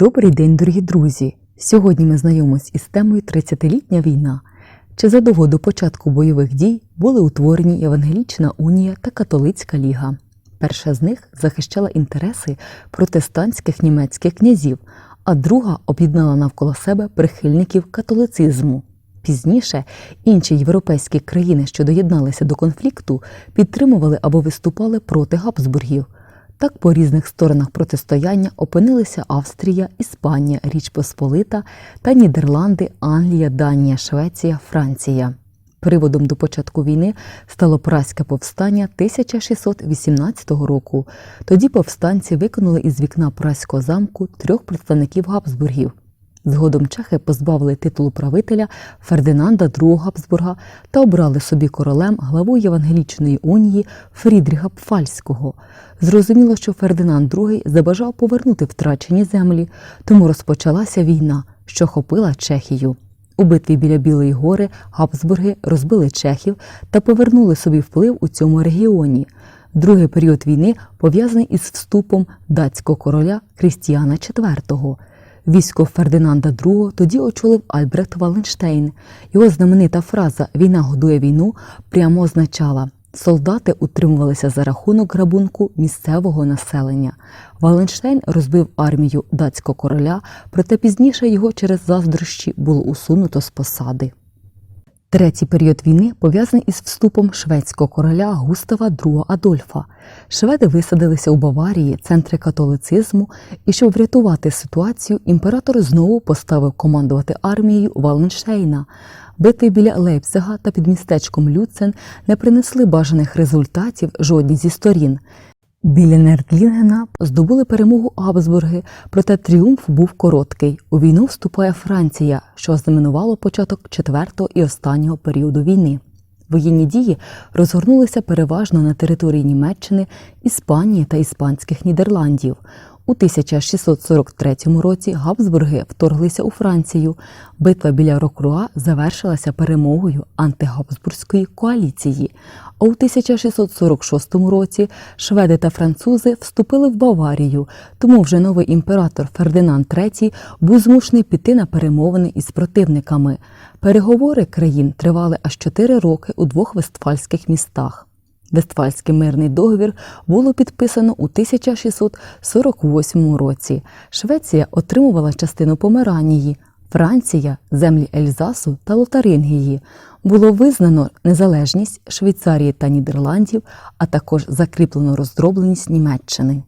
Добрий день, дорогі друзі! Сьогодні ми знайомимось із темою 30-літня війна. Чи задовго до початку бойових дій були утворені Євангелічна унія та Католицька ліга. Перша з них захищала інтереси протестантських німецьких князів, а друга об'єднала навколо себе прихильників католицизму. Пізніше інші європейські країни, що доєдналися до конфлікту, підтримували або виступали проти Габсбургів. Так по різних сторонах протистояння опинилися Австрія, Іспанія, Річ Посполита та Нідерланди, Англія, Данія, Швеція, Франція. Приводом до початку війни стало праське повстання 1618 року. Тоді повстанці викинули із вікна праського замку трьох представників Габсбургів. Згодом чехи позбавили титулу правителя Фердинанда II Габсбурга та обрали собі королем главу Євангелічної унії Фрідріха Пфальського. Зрозуміло, що Фердинанд II забажав повернути втрачені землі, тому розпочалася війна, що хопила Чехію. У битві біля Білої гори Габсбурги розбили чехів та повернули собі вплив у цьому регіоні. Другий період війни пов'язаний із вступом датського короля Крістіана IV. Військо Фердинанда II тоді очолив Альбрехт Валенштейн. Його знаменита фраза Війна годує війну прямо означала солдати утримувалися за рахунок грабунку місцевого населення. Валенштейн розбив армію датського короля, проте пізніше його через заздрощі було усунуто з посади. Третій період війни пов'язаний із вступом шведського короля Густава II Адольфа. Шведи висадилися у Баварії, центри католицизму, і щоб врятувати ситуацію, імператор знову поставив командувати армією Валенштейна. Битви біля Лейпцига та під містечком Люцен не принесли бажаних результатів жодній зі сторін. Біля Нердлінгена здобули перемогу Абсбурги, проте тріумф був короткий. У війну вступає Франція, що ознаменувало початок четвертого і останнього періоду війни. Воєнні дії розгорнулися переважно на території Німеччини, Іспанії та Іспанських Нідерландів. У 1643 році Габсбурги вторглися у Францію. Битва біля Рокруа завершилася перемогою антигабсбурзької коаліції. А у 1646 році шведи та французи вступили в Баварію, тому вже новий імператор Фердинанд III був змушений піти на перемовини із противниками. Переговори країн тривали аж 4 роки у двох вестфальських містах. Вестфальський мирний договір було підписано у 1648 році. Швеція отримувала частину Померанії, Франція землі Ельзасу та Лотарингії. Було визнано незалежність Швейцарії та Нідерландів, а також закріплено роздробленість Німеччини.